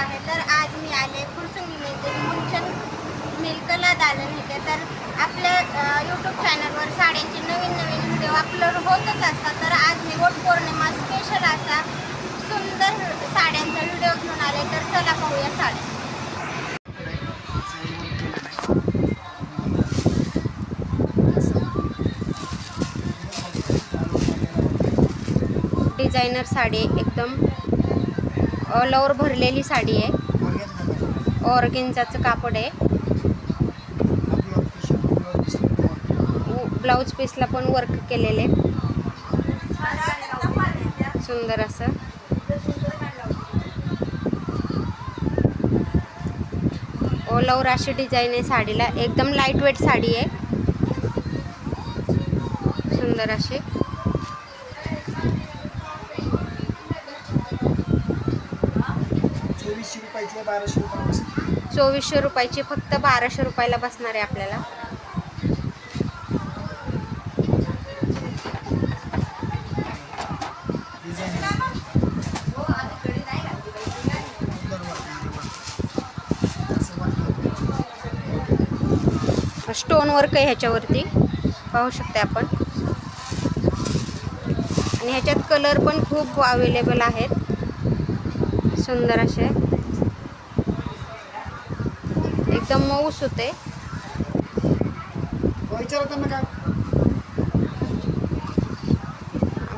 आहे. तर आज मी आले फुरसुंगीमध्ये मुंचन मिल्कला दालन इथे. तर आपल्या यूट्यूब चॅनलवर साड्यांचे नवीन नवीन व्हिडिओ अपलोड होतच असतात. तर आज मी वट पौर्णिमा स्पेशल असा सुंदर साड्यांचा व्हिडिओ घेऊन आले. तर चला पाहूया साड्या. डिझायनर साडी एकदम ऑल ओव्हर भरलेली साडी आहे. ऑर्गेन्झाचं कापड आहे. ब्लाऊज पीसला पण वर्क केलेले. सुंदर असं. ऑल ओव्हर अशी डिझाईन आहे साडीला. एकदम लाइट वेट साडी आहे. सुंदर अशी. रुपयाचे बाराशे रुपये चोवीसशे रुपयाची फक्त बाराशे रुपयाला बसणार आहे आपल्याला. स्टोन वर्क आहे ह्याच्यावरती. पाहू शकता आपण. आणि ह्याच्यात कलर पण खूप अवेलेबल आहेत. सुंदर असे. एकदम मऊस होते.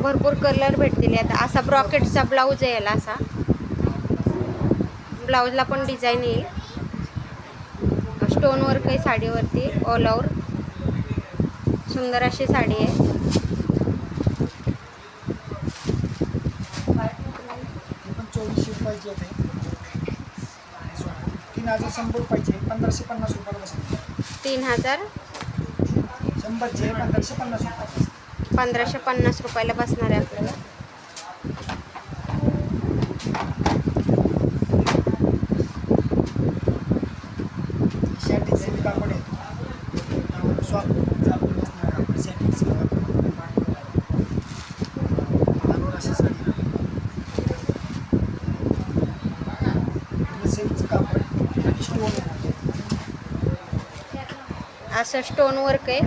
भरपूर कलर भेटतील आता. असा ब्रॉकेटचा ब्लाऊज आहे याला असा. ब्लाऊजला पण डिझाईन येईल. स्टोन वर्क आहे साडीवरती ऑल ओव्हर सुंदर अशी साडी आहे. चोवीसशे तीन हजार शंभर रुपयाचे पंधराशे पन्नास रुपयाला बसेल. तीन हजार? शंभरचे पंधराशे पन्नास रुपये पंधराशे पन्नास रुपयाला बसणार आहे आपल्याला शर्टिंगचे कापड आहे सॉफ्ट चालून बसणार कापड शर्टिंगचे कापड अशी साडी सिल्कचं कापड आणि स्टोन आहे असं स्टोन वर्क आहे.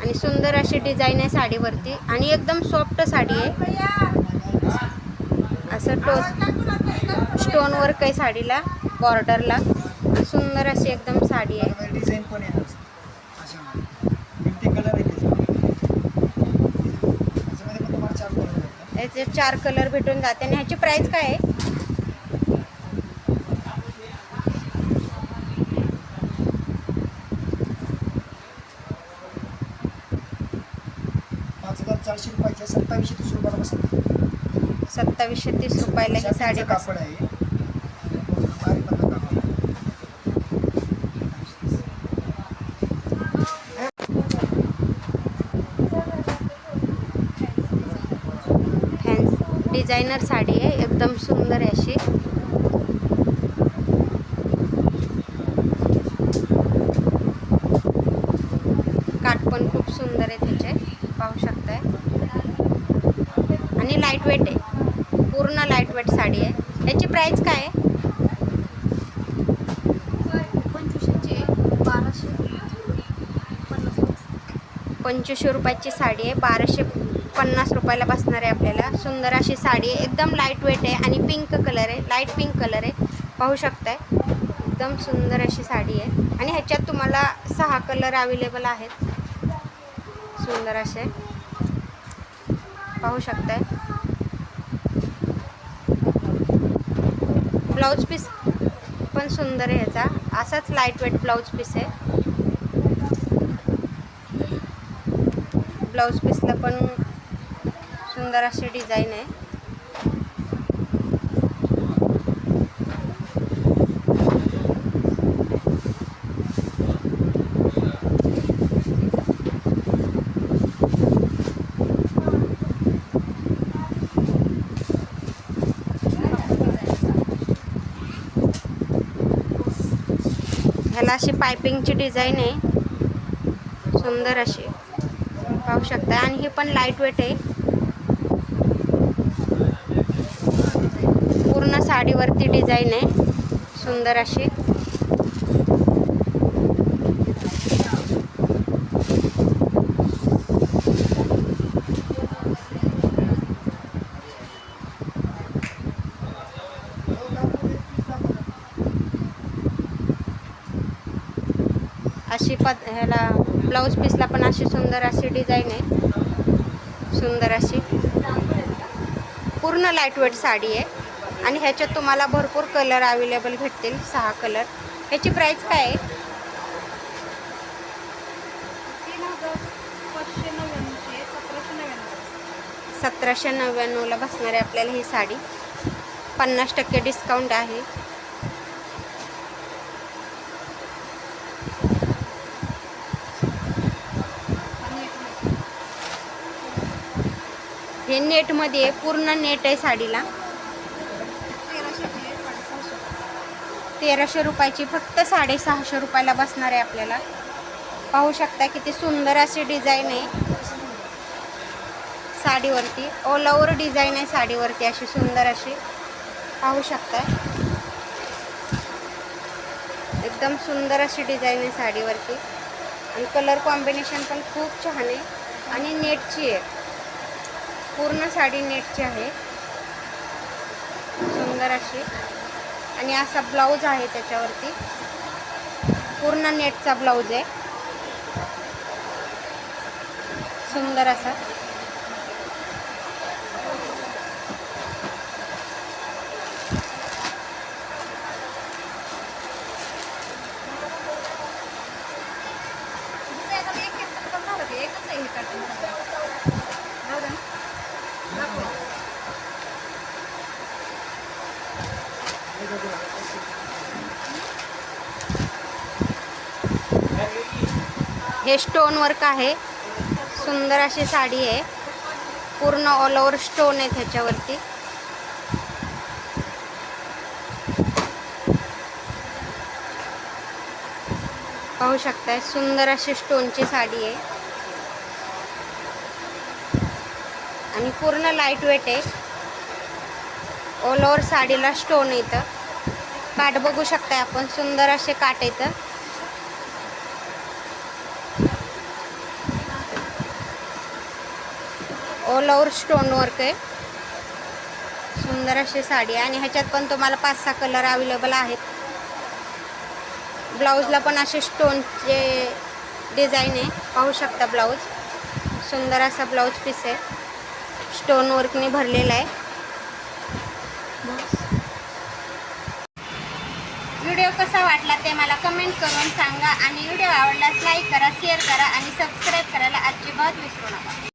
आणि सुंदर अशी डिझाईन आहे साडीवरती. आणि एकदम सॉफ्ट साडी आहे. असं टो स्टोन वर्क आहे साडीला बॉर्डरला सुंदर अशी एकदम साडी आहे. डिझाईन पण याचे चार कलर भेटून जाते. आणि ह्याची प्राईस काय आहे? चारशे रुपयाचे सत्तावीसशे तीस रुपयाला बसतात सत्तावीसशे तीस रुपयाला ही साडी कापड आहे. डिझायनर साडी आहे एकदम सुंदर आहे अशी काठ पण खूप सुंदर आहे त्याचे पाहू शकताय आणि लाइट वेट आहे. पूर्ण लाइट वेट साडी आहे. याची प्राईस काय आहे? पंचवीसशे रुपयाची साडी आहे. बाराशे पन्नास रुपयाला बसणार आहे आपल्याला. सुंदर अशी साडी आहे. एकदम लाइट वेट आहे आणि पिंक कलर आहे. लाइट पिंक कलर आहे. पाहू शकताय. एकदम सुंदर अशी साडी आहे. आणि ह्याच्यात तुम्हाला सहा कलर अवेलेबल आहेत. सुंदर असे. पाहू शकताय. ब्लाऊज पीस पण सुंदर आहे ह्याचा असाच लाइट वेट ब्लाऊज पीस आहे. ब्लाऊज पीसला पण सुंदर अशी डिझाईन आहे. ह्याला अशी पायपिंगची डिझाईन आहे. सुंदर अशी. पाहू शकता आणि ही पण लाइट वेट आहे. पूर्ण साडीवरती डिझाईन आहे. सुंदर अशी. अशी पद ह्याला ब्लाऊज पीसला पण अशी सुंदर अशी डिझाईन आहे. सुंदर अशी. पूर्ण लाईटवेट साडी आहे. आणि ह्याच्यात तुम्हाला भरपूर कलर अवेलेबल भेटतील. सहा कलर ह्याची प्राईस काय आहे? सतराशे नव्याण्णवला बसणार आहे आपल्याला ही साडी. पन्नास टक्के डिस्काउंट आहे आणि एक नाही. हे नेटमध्ये आहे पूर्ण नेट आहे साडीला. तेराशे रुपयाची फक्त साडेसहाशे रुपयाला बसणार आहे आपल्याला. पाहू शकता किती सुंदर अशी डिझाईन आहे. साडीवरती ऑल ओव्हर डिझाईन आहे साडीवरती अशी सुंदर अशी. पाहू शकता. एकदम सुंदर अशी डिझाईन आहे साडीवरती. आणि कलर कॉम्बिनेशन पण खूप छान आहे. आणि नेटची आहे. पूर्ण साडी नेटची आहे. सुंदर अशी. आणि असा ब्लाऊज आहे त्याच्यावरती. पूर्ण नेटचा ब्लाऊज आहे. सुंदर असा. एक एक एकच आहे हे स्टोन वर्क आहे. सुंदर अशी साडी आहे. पूर्ण ऑल ओव्हर स्टोन आहे त्याच्यावरती. पाहू शकताय सुंदर अशी स्टोनची साडी आहे. आणि पूर्ण लाइट वेट आहे. ऑल ओव्हर साडीला स्टोन येतं काठ बघू शकताय आपण. सुंदर असे काठ येतं ऑल ओव्हर स्टोन वर्क आहे. सुंदर अशी साडी आहे. आणि ह्याच्यात पण तुम्हाला पाच सहा कलर अवेलेबल आहेत. ब्लाऊजला पण असे स्टोनचे डिझाईन आहे. पाहू शकता ब्लाऊज सुंदर असा ब्लाऊज पीस आहे. स्टोन वर्कने भरलेला आहे. व्हिडिओ कसा वाटला ते मला कमेंट करून सांगा आणि व्हिडिओ आवडल्यास लाईक करा शेअर करा आणि सबस्क्राईब करायला अजिबात विसरू नका.